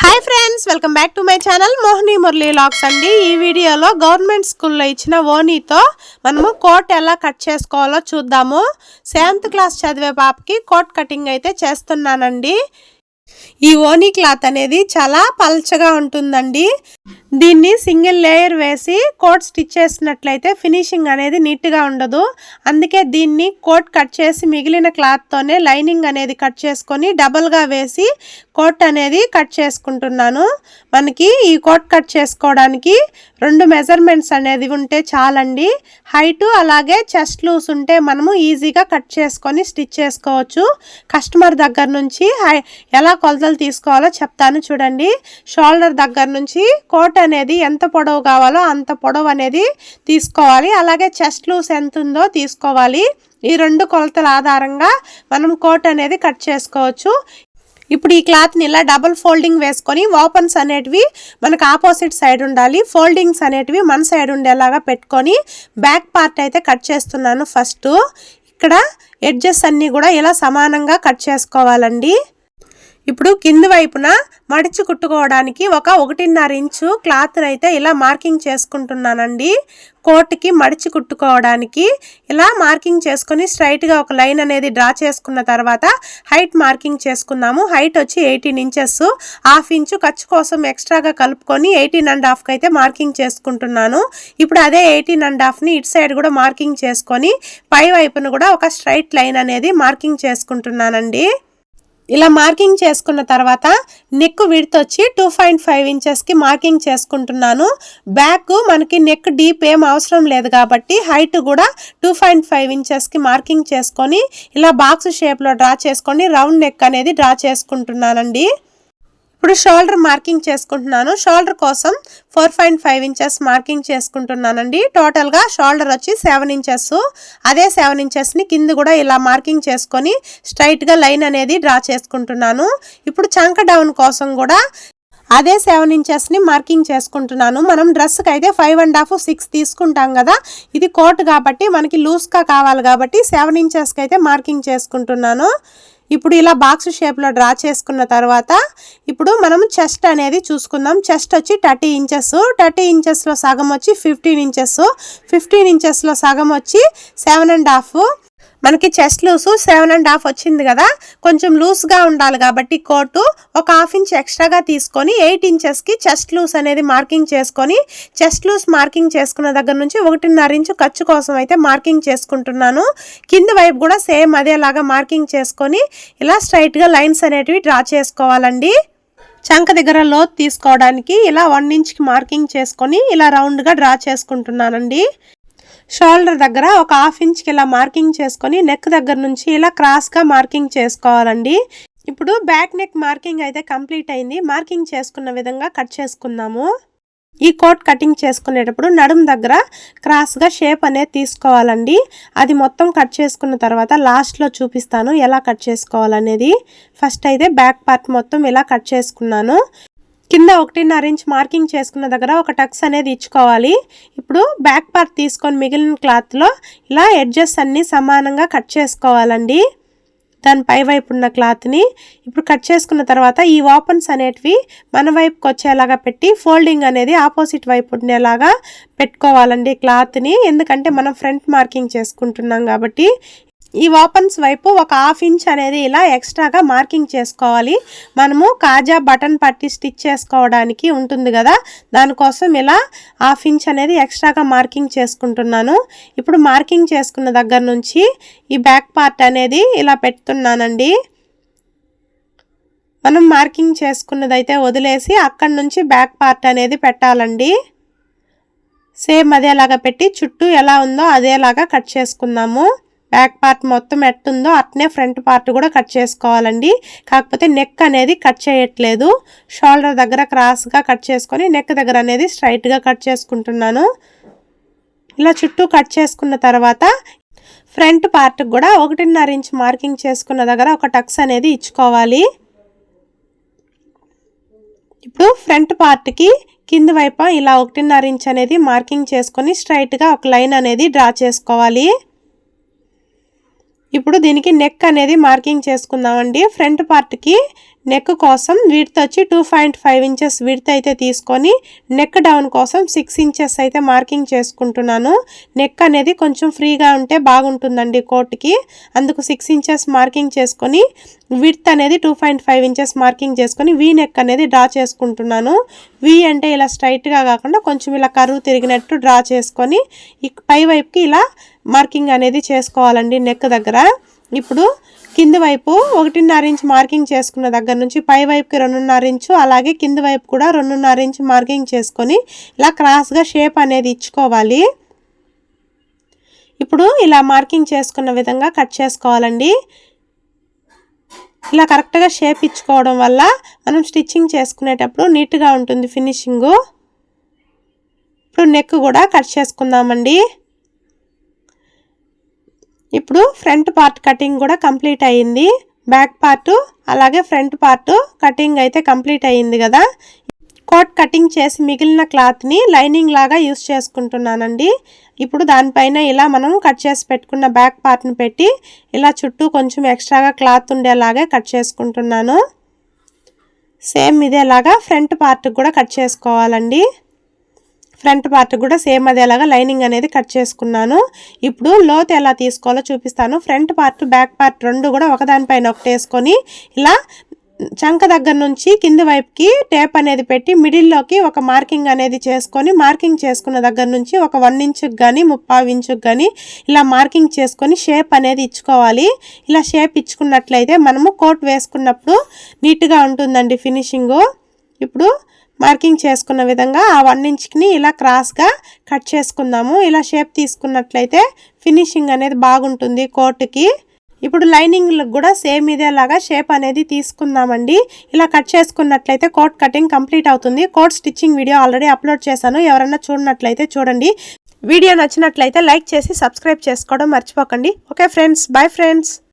Hi friends welcome back to my channel Mohini Murali lakhs అండి. ఈ వీడియోలో గవర్నమెంట్ స్కూల్లో ఇచ్చిన ఓనీతో మనము కోట్ ఎలా కట్ చేసుకోవాలో చూద్దాము. సెవెంత్ క్లాస్ చదివే పాపకి కోట్ కటింగ్ అయితే చేస్తున్నానండి. ఈ ఓనీ క్లాత్ అనేది చాలా పల్చగా ఉంటుందండి. దీన్ని సింగిల్ లేయర్ వేసి కోట్ స్టిచ్ చేసినట్లయితే ఫినిషింగ్ అనేది నీట్గా ఉండదు. అందుకే దీన్ని కోట్ కట్ చేసి మిగిలిన క్లాత్తోనే లైనింగ్ అనేది కట్ చేసుకొని డబల్గా వేసి కోట్ అనేది కట్ చేసుకుంటున్నాను. మనకి ఈ కోట్ కట్ చేసుకోవడానికి రెండు మెజర్మెంట్స్ అనేది ఉంటే చాలండి. హైటు అలాగే చెస్ట్ లూస్ ఉంటే మనము ఈజీగా కట్ చేసుకొని స్టిచ్ చేసుకోవచ్చు. కస్టమర్ దగ్గర నుంచి హై ఎలా కొలతలు తీసుకోవాలో చెప్తాను చూడండి. షోల్డర్ దగ్గర నుంచి కోట్ అనేది ఎంత పొడవు కావాలో అంత పొడవు అనేది తీసుకోవాలి. అలాగే చెస్ట్ లూస్ ఎంత ఉందో తీసుకోవాలి. ఈ రెండు కొలతల ఆధారంగా మనం కోట్ అనేది కట్ చేసుకోవచ్చు. ఇప్పుడు ఈ క్లాత్ని ఇలా డబుల్ ఫోల్డింగ్ వేసుకొని ఓపెన్స్ అనేటివి మనకు ఆపోజిట్ సైడ్ ఉండాలి. ఫోల్డింగ్స్ అనేటివి మన సైడ్ ఉండేలాగా పెట్టుకొని బ్యాక్ పార్ట్ అయితే కట్ చేస్తున్నాను ఫస్ట్. ఇక్కడ ఎడ్జెస్ అన్నీ కూడా ఇలా సమానంగా కట్ చేసుకోవాలండి. ఇప్పుడు కింది వైపున మడిచి కుట్టుకోవడానికి ఒక ఒకటిన్నర ఇంచు క్లాత్ని అయితే ఇలా మార్కింగ్ చేసుకుంటున్నానండి. కోట్కి మడిచి కుట్టుకోవడానికి ఇలా మార్కింగ్ చేసుకొని స్ట్రైట్గా ఒక లైన్ అనేది డ్రా చేసుకున్న తర్వాత హైట్ మార్కింగ్ చేసుకుందాము. హైట్ వచ్చి ఎయిటీన్ ఇంచెస్. హాఫ్ ఇంచు ఖర్చు కోసం ఎక్స్ట్రాగా కలుపుకొని ఎయిటీన్ అండ్ హాఫ్కి అయితే మార్కింగ్ చేసుకుంటున్నాను. ఇప్పుడు అదే ఎయిటీన్ అండ్ హాఫ్ని ఇటు సైడ్ కూడా మార్కింగ్ చేసుకొని పై వైపున కూడా ఒక స్ట్రైట్ లైన్ అనేది మార్కింగ్ చేసుకుంటున్నానండి. ఇలా మార్కింగ్ చేసుకున్న తర్వాత నెక్ విడత్ వచ్చి టూ పాయింట్ ఫైవ్ ఇంచెస్కి మార్కింగ్ చేసుకుంటున్నాను. బ్యాక్ మనకి నెక్ డీప్ ఏం అవసరం లేదు కాబట్టి హైట్ కూడా టూ పాయింట్ ఫైవ్ ఇంచెస్కి మార్కింగ్ చేసుకొని ఇలా బాక్స్ షేప్లో డ్రా చేసుకొని రౌండ్ నెక్ అనేది డ్రా చేసుకుంటున్నానండి. ఇప్పుడు షోల్డర్ మార్కింగ్ చేసుకుంటున్నాను. షోల్డర్ కోసం four point five inches marking చేసుకుంటున్నానండి. టోటల్గా షోల్డర్ వచ్చి సెవెన్ ఇంచెస్. అదే సెవెన్ ఇంచెస్ని కింద కూడా ఇలా మార్కింగ్ చేసుకొని స్ట్రైట్గా లైన్ అనేది డ్రా చేసుకుంటున్నాను. ఇప్పుడు చంక డౌన్ కోసం కూడా అదే సెవెన్ ఇంచెస్ని మార్కింగ్ చేసుకుంటున్నాను. మనం డ్రెస్కి అయితే ఫైవ్ అండ్ హాఫ్ సిక్స్ తీసుకుంటాం కదా. ఇది కోట్ కాబట్టి మనకి లూజ్గా కావాలి కాబట్టి సెవెన్ ఇంచెస్కి అయితే మార్కింగ్ చేసుకుంటున్నాను. ఇప్పుడు ఇలా బాక్స్ షేప్లో డ్రా చేసుకున్న తర్వాత ఇప్పుడు మనం చెస్ట్ అనేది చూసుకుందాం. చెస్ట్ వచ్చి థర్టీ ఇంచెస్ థర్టీ ఇంచెస్లో సగం వచ్చి ఫిఫ్టీన్ ఇంచెస్ ఫిఫ్టీన్ ఇంచెస్లో సగం వచ్చి సెవెన్ అండ్ హాఫ్ మనకి chest loose seven and half వచ్చింది కదా. కొంచెం లూస్గా ఉండాలి కాబట్టి కోటు ఒక హాఫ్ ఇంచ్ ఎక్స్ట్రాగా తీసుకొని ఎయిట్ ఇంచెస్కి చెస్ట్ లూస్ అనేది మార్కింగ్ చేసుకొని చెస్ట్ లూస్ మార్కింగ్ చేసుకున్న దగ్గర నుంచి ఒకటిన్నర ఇంచు ఖర్చు కోసం అయితే మార్కింగ్ చేసుకుంటున్నాను. కింద వైపు కూడా సేమ్ అదేలాగా మార్కింగ్ చేసుకొని ఇలా స్ట్రైట్గా లైన్స్ అనేటివి డ్రా చేసుకోవాలండి. చంక దగ్గర లోత్ తీసుకోవడానికి ఇలా వన్ ఇంచ్కి మార్కింగ్ చేసుకొని ఇలా రౌండ్గా డ్రా చేసుకుంటున్నానండి. షోల్డర్ దగ్గర ఒక హాఫ్ ఇంచ్కి ఇలా మార్కింగ్ చేసుకొని నెక్ దగ్గర నుంచి ఇలా క్రాస్గా మార్కింగ్ చేసుకోవాలండి. ఇప్పుడు బ్యాక్ నెక్ మార్కింగ్ అయితే కంప్లీట్ అయింది. మార్కింగ్ చేసుకున్న విధంగా కట్ చేసుకుందాము. ఈ కోట్ కటింగ్ చేసుకునేటప్పుడు నడుము దగ్గర క్రాస్గా షేప్ అనేది తీసుకోవాలండి. అది మొత్తం కట్ చేసుకున్న తర్వాత లాస్ట్లో చూపిస్తాను ఎలా కట్ చేసుకోవాలనేది. ఫస్ట్ అయితే బ్యాక్ పార్ట్ మొత్తం ఇలా కట్ చేసుకున్నాను. కింద ఒకటిన్నర ఇంచ్ మార్కింగ్ చేసుకున్న దగ్గర ఒక టక్స్ అనేది ఇచ్చుకోవాలి. ఇప్పుడు బ్యాక్ పార్ట్ తీసుకొని మిగిలిన క్లాత్లో ఇలా ఎడ్జెస్ అన్నీ సమానంగా కట్ చేసుకోవాలండి. దాని పై వైపు ఉన్న క్లాత్ని ఇప్పుడు కట్ చేసుకున్న తర్వాత ఈ ఓపెన్స్ అనేటివి మన వైపుకి వచ్చేలాగా పెట్టి ఫోల్డింగ్ అనేది ఆపోజిట్ వైపు ఉండేలాగా పెట్టుకోవాలండి క్లాత్ని. ఎందుకంటే మనం ఫ్రంట్ మార్కింగ్ చేసుకుంటున్నాం కాబట్టి ఈ ఓపెన్స్ వైపు ఒక హాఫ్ ఇంచ్ అనేది ఇలా ఎక్స్ట్రాగా మార్కింగ్ చేసుకోవాలి. మనము కాజా బటన్ పట్టి స్టిచ్ చేసుకోవడానికి ఉంటుంది కదా. దానికోసం ఇలా హాఫ్ ఇంచ్ అనేది ఎక్స్ట్రాగా మార్కింగ్ చేసుకుంటున్నాను. ఇప్పుడు మార్కింగ్ చేసుకున్న దగ్గర నుంచి ఈ బ్యాక్ పార్ట్ అనేది ఇలా పెడుతున్నానండి. మనం మార్కింగ్ చేసుకున్నదైతే వదిలేసి అక్కడి నుంచి బ్యాక్ పార్ట్ అనేది పెట్టాలండి. సేమ్ అదేలాగా పెట్టి చుట్టూ ఎలా ఉందో అదేలాగా కట్ చేసుకుందాము. బ్యాక్ పార్ట్ మొత్తం ఎట్టుందో అట్నే ఫ్రంట్ పార్ట్ కూడా కట్ చేసుకోవాలండి. కాకపోతే నెక్ అనేది కట్ చేయట్లేదు. షోల్డర్ దగ్గర క్రాస్గా కట్ చేసుకొని నెక్ దగ్గర అనేది స్ట్రైట్గా కట్ చేసుకుంటున్నాను. ఇలా చుట్టూ కట్ చేసుకున్న తర్వాత ఫ్రంట్ పార్ట్ కూడా ఒకటిన్నర ఇంచ్ మార్కింగ్ చేసుకున్న దగ్గర ఒక టక్స్ అనేది ఇచ్చుకోవాలి. ఇప్పుడు ఫ్రంట్ పార్ట్కి కింది వైపు ఇలా ఒకటిన్నర ఇంచ్ అనేది మార్కింగ్ చేసుకొని స్ట్రైట్గా ఒక లైన్ అనేది డ్రా చేసుకోవాలి. ఇప్పుడు దీనికి నెక్ అనేది మార్కింగ్ చేసుకుందామండి. ఫ్రంట్ పార్ట్కి నెక్ కోసం విడ్త్ వచ్చి two point five inches width అయితే తీసుకొని నెక్ డౌన్ కోసం సిక్స్ ఇంచెస్ అయితే మార్కింగ్ చేసుకుంటున్నాను. నెక్ అనేది కొంచెం ఫ్రీగా ఉంటే బాగుంటుందండి కోట్కి. అందుకు సిక్స్ ఇంచెస్ మార్కింగ్ చేసుకొని విడ్త్ అనేది two point five inches marking చేసుకొని వీ నెక్ అనేది డ్రా చేసుకుంటున్నాను. వి అంటే ఇలా స్ట్రైట్గా కాకుండా కొంచెం ఇలా కరువు తిరిగినట్టు డ్రా చేసుకొని పై వైపుకి ఇలా మార్కింగ్ అనేది చేసుకోవాలండి నెక్ దగ్గర. ఇప్పుడు కింది వైపు ఒకటిన్నర ఇంచ్ మార్కింగ్ చేసుకున్న దగ్గర నుంచి పై వైపుకి రెండున్నర ఇంచు అలాగే కింది వైపు కూడా రెండున్నర ఇంచు మార్కింగ్ చేసుకొని ఇలా క్రాస్గా షేప్ అనేది ఇచ్చుకోవాలి. ఇప్పుడు ఇలా మార్కింగ్ చేసుకున్న విధంగా కట్ చేసుకోవాలండి. ఇలా కరెక్ట్గా షేప్ ఇచ్చుకోవడం వల్ల మనం స్టిచ్చింగ్ చేసుకునేటప్పుడు నీట్గా ఉంటుంది ఫినిషింగు ఇప్పుడు నెక్ కూడా కట్ చేసుకుందామండి. ఇప్పుడు ఫ్రంట్ పార్ట్ కటింగ్ కూడా కంప్లీట్ అయ్యింది. బ్యాక్ పార్ట్ అలాగే ఫ్రంట్ పార్ట్ కటింగ్ అయితే కంప్లీట్ అయ్యింది కదా. కోట్ కటింగ్ చేసి మిగిలిన క్లాత్ని లైనింగ్ లాగా యూస్ చేసుకుంటున్నానండి. ఇప్పుడు దానిపైన ఇలా మనం కట్ చేసి పెట్టుకున్న బ్యాక్ పార్ట్ని పెట్టి ఇలా చుట్టూ కొంచెం ఎక్స్ట్రాగా క్లాత్ ఉండేలాగే కట్ చేసుకుంటున్నాను. సేమ్ ఇదేలాగా ఫ్రంట్ పార్ట్ కూడా కట్ చేసుకోవాలండి. ఫ్రంట్ పార్ట్ కూడా సేమ్ అదేలాగా లైనింగ్ అనేది కట్ చేసుకున్నాను. ఇప్పుడు లోత్ ఎలా తీసుకోవాలో చూపిస్తాను. ఫ్రంట్ పార్ట్ బ్యాక్ పార్ట్ రెండు కూడా ఒకదానిపైన ఒకటి వేసుకొని ఇలా చంక దగ్గర నుంచి కింది వైపుకి టేప్ అనేది పెట్టి మిడిల్లోకి ఒక మార్కింగ్ అనేది చేసుకొని మార్కింగ్ చేసుకున్న దగ్గర నుంచి ఒక వన్ ఇంచుకి కానీ ముప్పావు ఇంచుకి కానీ ఇలా మార్కింగ్ చేసుకొని షేప్ అనేది ఇచ్చుకోవాలి. ఇలా షేప్ ఇచ్చుకున్నట్లయితే మనము కోట్ వేసుకున్నప్పుడు నీట్గా ఉంటుందండి ఫినిషింగు. ఇప్పుడు మార్కింగ్ చేసుకున్న విధంగా ఆ వన్ ఇలా క్రాస్గా కట్ చేసుకుందాము. ఇలా షేప్ తీసుకున్నట్లయితే ఫినిషింగ్ అనేది బాగుంటుంది కోర్టుకి ఇప్పుడు లైనింగ్లకు కూడా సేమ్ ఇదేలాగా షేప్ అనేది తీసుకుందామండి. ఇలా కట్ చేసుకున్నట్లయితే కోట్ కటింగ్ కంప్లీట్ అవుతుంది. Coat stitching video already upload చేశాను. ఎవరన్నా చూడనట్లయితే చూడండి. వీడియో నచ్చినట్లయితే లైక్ చేసి సబ్స్క్రైబ్ చేసుకోవడం మర్చిపోకండి. Okay friends bye friends.